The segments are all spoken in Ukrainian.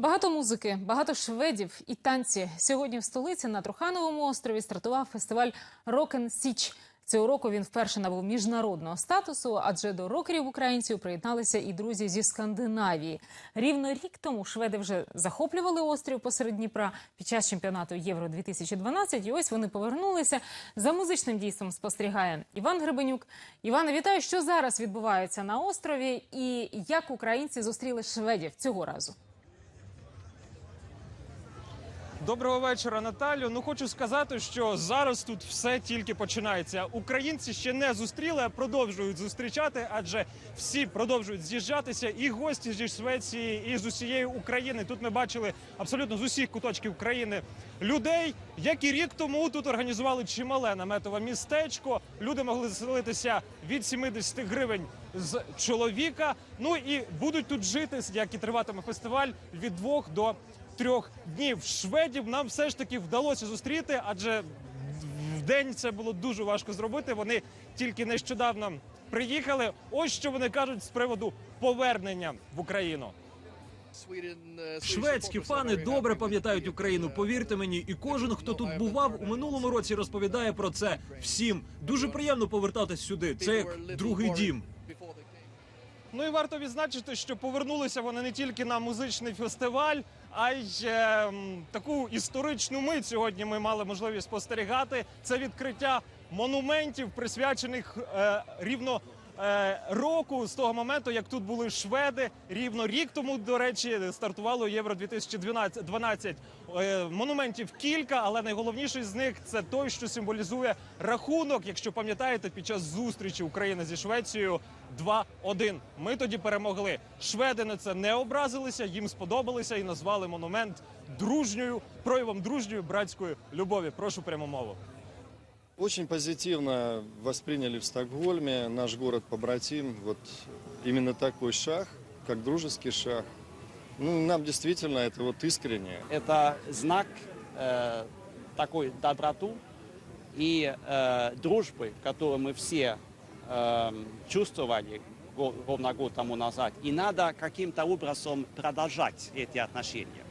Багато музики, багато шведів і танці. Сьогодні в столиці на Трухановому острові стартував фестиваль Рокен Січ. Цього року він вперше набув міжнародного статусу, адже до рокерів українців приєдналися і друзі зі Скандинавії. Рівно рік тому шведи вже захоплювали острів посеред Дніпра під час чемпіонату Євро 2012 І ось вони повернулися. За музичним дійством спостерігає Іван Гребенюк. Іване, вітаю, що зараз відбувається на острові, і як українці зустріли шведів цього разу. Доброго вечора, Наталю. Ну хочу сказати, що зараз тут все тільки починається. Українці ще не зустріли, а продовжують зустрічати, адже всі продовжують з'їжджатися. І гості зі Швеції, і з усієї України. Тут ми бачили абсолютно з усіх куточків країни людей, як і рік тому тут організували чимале наметове містечко. Люди могли заселитися від 70 гривень з чоловіка. Ну і будуть тут жити, як і триватиме фестиваль, від двох до трьох днів. Шведів нам все ж таки вдалося зустріти, адже в день це було дуже важко зробити. Вони тільки нещодавно приїхали. Ось що вони кажуть з приводу повернення в Україну. Шведські фани добре пам'ятають Україну. Повірте мені, і кожен, хто тут бував у минулому році, розповідає про це всім. Дуже приємно повертатись сюди. Це як другий дім. Ну і варто відзначити, що повернулися вони не тільки на музичний фестиваль, а й е, таку історичну мить сьогодні ми мали можливість спостерігати. Це відкриття монументів, присвячених е, рівно. Е, Року з того моменту, як тут були шведи, рівно рік тому, до речі, стартувало Євро 2012. Е, Монументів кілька, але найголовніший з них це той, що символізує рахунок. Якщо пам'ятаєте, під час зустрічі України зі Швецією 2-1. Ми тоді перемогли. Шведи на це не образилися, їм сподобалося і назвали монумент дружньою проявом дружньої братської любові. Прошу пряму мову. Очень позитивно восприняли в Стокгольме наш город побратим. Вот именно такой шаг, как дружеский шаг. Ну, нам действительно это вот искренне. Это знак э, такой доброту и э, дружбы, которую мы все э, чувствовали ровно год тому назад. И надо каким-то образом продолжать эти отношения.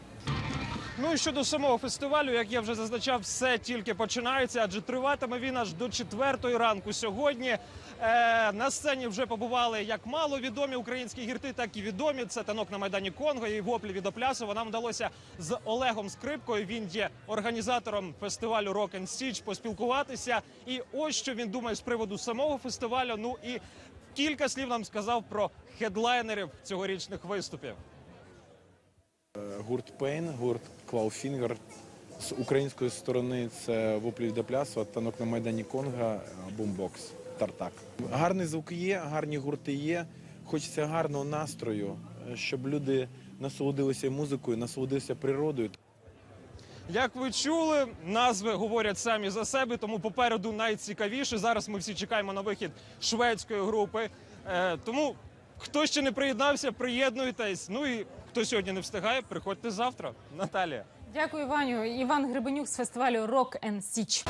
Ну і щодо самого фестивалю, як я вже зазначав, все тільки починається, адже триватиме він аж до четвертої ранку сьогодні. Е, на сцені вже побували як маловідомі українські гірти, так і відомі. Це танок на майдані Конго і воплі від Оплясова. Нам вдалося з Олегом Скрипкою. Він є організатором фестивалю Rock and Stitch, поспілкуватися. І ось що він думає з приводу самого фестивалю. Ну і кілька слів нам сказав про хедлайнерів цьогорічних виступів. Гурт Пейн, гурт Клауфінгер. З української сторони це воплі до плясу, танок на майдані Конга, бумбокс, тартак. Гарний звук є, гарні гурти є. Хочеться гарного настрою, щоб люди насолодилися музикою, насолодилися природою. Як ви чули, назви говорять самі за себе, тому попереду найцікавіше. Зараз ми всі чекаємо на вихід шведської групи. Е, тому хто ще не приєднався, приєднуйтесь. Ну і хто сьогодні не встигає, приходьте завтра. Наталія. Дякую, Ваню. Іван Гребенюк з фестивалю Rock and Січ.